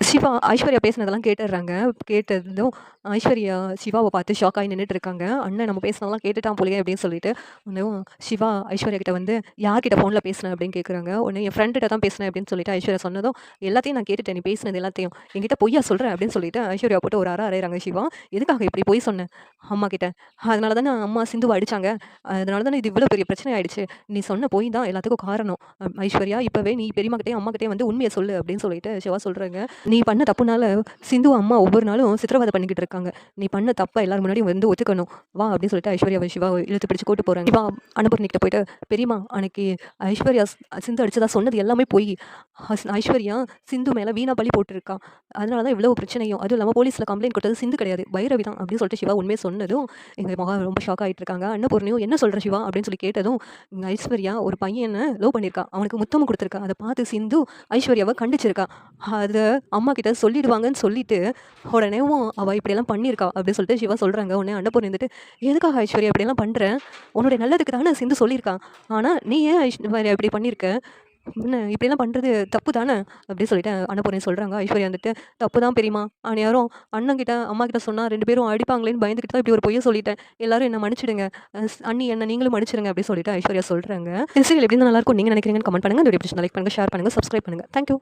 சிவா ஐஸ்வர்யா பேசினதெல்லாம் கேட்டுடுறாங்க கேட்டதும் ஐஸ்வர்யா சிவாவை பார்த்து ஷாக் ஆகி நின்றுட்டு இருக்காங்க அண்ணன் நம்ம பேசினதெல்லாம் கேட்டுட்டான் போலயே அப்படின்னு சொல்லிட்டு ஒன்றும் சிவா ஐஸ்வர்யா கிட்ட வந்து யார்கிட்ட ஃபோனில் பேசினேன் அப்படின்னு கேட்குறாங்க உடனே என் ஃப்ரெண்ட்கிட்ட தான் பேசினேன் அப்படின்னு சொல்லிட்டு ஐஸ்வர்யா சொன்னதும் எல்லாத்தையும் நான் கேட்டுட்டேன் நீ பேசினது எல்லாத்தையும். என்கிட்ட பொய்யா சொல்கிறேன் அப்படின்னு சொல்லிட்டு ஐஸ்வர்யா போட்டு ஒரு அற அறையிறாங்க சிவா. எதுக்காக இப்படி போய் சொன்னேன் அம்மா கிட்ட. அதனால தானே அம்மா சிந்துவை அடிச்சாங்க. அதனால தானே இது இவ்வளோ பெரிய பிரச்சனை ஆயிடுச்சு. நீ சொன்ன போய் தான் எல்லாத்துக்கும் காரணம். ஐஸ்வர்யா இப்போவே நீ பெரியமாக்கிட்டே அம்மாக்கிட்டே வந்து உண்மையை சொல்லு அப்படின்னு சொல்லிட்டு சிவா சொல்கிறாங்க நீ பண்ண தப்புனால சிந்து அம்மா ஒவ்வொரு நாளும் சித்திரவதை பண்ணிக்கிட்டு இருக்காங்க. நீ பண்ண தப்பை எல்லாரும் முன்னாடி வந்து ஒத்துக்கணும். வா அப்படின்னு சொல்லிட்டு ஐஸ்வர்யா சிவா இழுத்து பிடிச்சு கூட்டு போகிறாங்க வா அனுபவனிக்கிட்ட போயிட்டு பெரியம்மா அன்னைக்கு ஐஸ்வர்யா சிந்து அடிச்சதா சொன்னது எல்லாமே போய். ஹஸ்- ஐஸ்வர்யா சிந்து மேலே வீணா பழி போட்டிருக்கா. அதனால தான் இவ்வளோ பிரச்சனையும். அதுவும் இல்லாமல் போலீஸில் கம்ப்ளைண்ட் கொடுத்தது சிந்து கிடையாது. பைரவி தான். அப்படின்னு சொல்லிட்டு சிவா உண்மையை சொன்னதும் எங்கள் மகா ரொம்ப ஷாக் ஆகிட்டு இருக்காங்க. அன்னபூர்ணியும் என்ன சொல்கிற சிவா? அப்படின்னு சொல்லி கேட்டதும் ஐஸ்வர்யா ஒரு பையனை லவ் பண்ணியிருக்கா. அவனுக்கு முத்தமும் கொடுத்துருக்கா. அதை பார்த்து சிந்து ஐஸ்வர்யாவை கண்டிச்சிருக்கா. அதை அம்மா கிட்ட சொல்லிடுவாங்கன்னு சொல்லிட்டு உடனேவும் அவள் இப்படியெல்லாம் பண்ணியிருக்கா அப்படின்னு சொல்லிட்டு சிவா சொல்கிறாங்க உடனே அன்னபூர்ணி வந்துட்டு எதுக்காக ஐஸ்வர்யா இப்படியெல்லாம் பண்ணுறேன் உன்னுடைய நல்லதுக்கு தானே சிந்து சொல்லியிருக்கான் ஆனால் நீ ஏன் ஐஸ்வர்யா இப்படி பண்ணியிருக்க? என்ன இப்படியெல்லாம் பண்ணுறது தப்பு தானே? அப்படி சொல்லிட்டு அன்னபூர்ணி சொல்கிறாங்க ஐஸ்வர்யா வந்துட்டு தப்பு தான் பெரியமா ஆனால் யாரும் அண்ணன் கிட்ட அம்மா கிட்ட சொன்னால் ரெண்டு பேரும் அடிப்பாங்களேன்னு பயந்துக்கிட்டு தான் இப்படி ஒரு பொய்யை சொல்லிட்டேன். எல்லாரும் என்ன மன்னிச்சிடுங்க. அண்ணி என்ன நீங்களும் மன்னிச்சிடுங்க அப்படி சொல்லிட்டு ஐஸ்வர்யா சொல்கிறாங்க சரி சீரியல் எப்படி நல்லா இருக்கும் நீங்கள் நினைக்கிறீங்கன்னு கமெண்ட் பண்ணுங்கள் இந்த வீடியோ லைக் பண்ணுங்கள் ஷேர் பண்ணுங்கள் சப்ஸ்கிரைப் பண்ணுங்கள் தேங்க்யூ